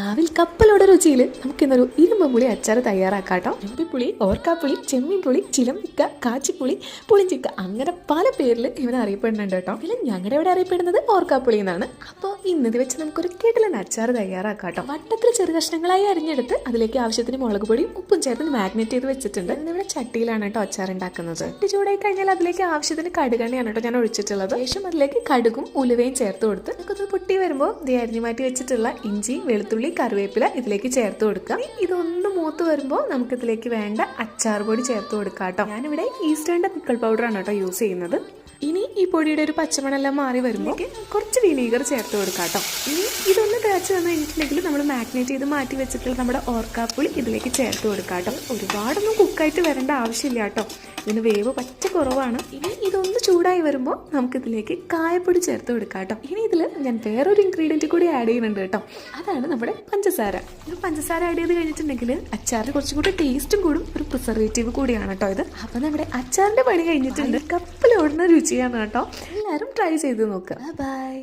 നാവിൽ കപ്പലോടെ രുചിയിൽ നമുക്ക് ഇന്നൊരു ഇരുമ്പുളി അച്ചാർ തയ്യാറാക്കാട്ടോ. ഇരുമ്പിപ്പുളി ഓർക്കാപ്പുളി ചെമ്മീൻപുളി ചിലമ്പിക്ക കാച്ചിപ്പുളി പുളിഞ്ചിക്ക അങ്ങനെ പല പേരിൽ ഇവനെ അറിയപ്പെടുന്നുണ്ട് കേട്ടോ. ഇതിൽ ഞങ്ങളുടെ ഇവിടെ അറിയപ്പെടുന്നത് ഓർക്കാപ്പുളി എന്നാണ്. അപ്പോൾ ഇന്നത് വെച്ച് നമുക്കൊരു കിടലൻ അച്ചാർ തയ്യാറാക്കാട്ടോ. വട്ടത്തിൽ ചെറു കഷ്ണങ്ങളായി അരിഞ്ഞെടുത്ത് അതിലേക്ക് ആവശ്യത്തിന് മുളക് പൊടിയും ഉപ്പും ചേർത്ത് മാഗ്നേറ്റ് ചെയ്ത് വെച്ചിട്ടുണ്ട്. ഇവിടെ ചട്ടിയിലാണ് കേട്ടോ അച്ചാർ ഉണ്ടാക്കുന്നത്. ചട്ടി ചൂടായി കഴിഞ്ഞാൽ അതിലേക്ക് ആവശ്യത്തിന് കടുകെണ്ണയാണ് കേട്ടോ ഞാൻ ഒഴിച്ചിട്ടുള്ളത്. ശേഷം അതിലേക്ക് കടുകും ഉലുവയും ചേർത്ത് കൊടുത്ത് നമുക്കത് പൊട്ടി വരുമ്പോൾ ദേ അരിഞ്ഞു മാറ്റി വെച്ചിട്ടുള്ള ഇഞ്ചി വെളുത്തുള്ളി കറിവേപ്പില ഇതിലേക്ക് ചേർത്ത് കൊടുക്കുക. ഇതൊന്ന് മൂത്ത് വരുമ്പോൾ നമുക്കിതിലേക്ക് വേണ്ട അച്ചാർ പൊടി ചേർത്ത് കൊടുക്കാം കേട്ടോ. ഞാനിവിടെ ഈസ്റ്റേണിന്റെ പിക്കിൾ പൗഡറാണ് കേട്ടോ യൂസ് ചെയ്യുന്നത്. ഇനി ഈ പൊടിയുടെ ഒരു പച്ചമണെല്ലാം മാറി വരുമ്പോൾ കുറച്ച് വിനീഗർ ചേർത്ത് കൊടുക്കാം കേട്ടോ. ഇനി ഇതൊന്ന് തേച്ച് വന്നു കഴിഞ്ഞിട്ടുണ്ടെങ്കിൽ നമ്മൾ മാഗ്നേറ്റ് ചെയ്ത് മാറ്റി വെച്ചിട്ടുള്ള നമ്മുടെ ഓർക്കാപ്പുളി ഇതിലേക്ക് ചേർത്ത് കൊടുക്കാം കേട്ടോ. ഒരുപാടൊന്നും കുക്കായിട്ട് വരേണ്ട ആവശ്യമില്ല കേട്ടോ. ഇതിന് വേവ് പച്ച കുറവാണ്. ഇനി ഇതൊന്ന് ചൂടായി വരുമ്പോൾ നമുക്കിതിലേക്ക് കായപ്പൊടി ചേർത്ത് കൊടുക്കാം കേട്ടോ. ഇനി ഇതിൽ ഞാൻ വേറൊരു ഇൻഗ്രീഡിയന്റ് കൂടി ആഡ് ചെയ്യുന്നുണ്ട് കേട്ടോ. അതാണ് നമ്മുടെ പഞ്ചസാര. ഇത് പഞ്ചസാര ആഡ് ചെയ്ത് കഴിഞ്ഞിട്ടുണ്ടെങ്കിൽ അച്ചാറിന് കുറച്ചും കൂടി ടേസ്റ്റും കൂടും. ഒരു പ്രിസർവേറ്റീവ് കൂടിയാണ് കേട്ടോ ഇത്. അപ്പോൾ നമ്മുടെ അച്ചാറിന്റെ പണി കഴിഞ്ഞിട്ടുണ്ട്. കപ്പിലോടുന്ന രുചിയാണ് കേട്ടോ. എല്ലാവരും ട്രൈ ചെയ്ത് നോക്കുക ബൈ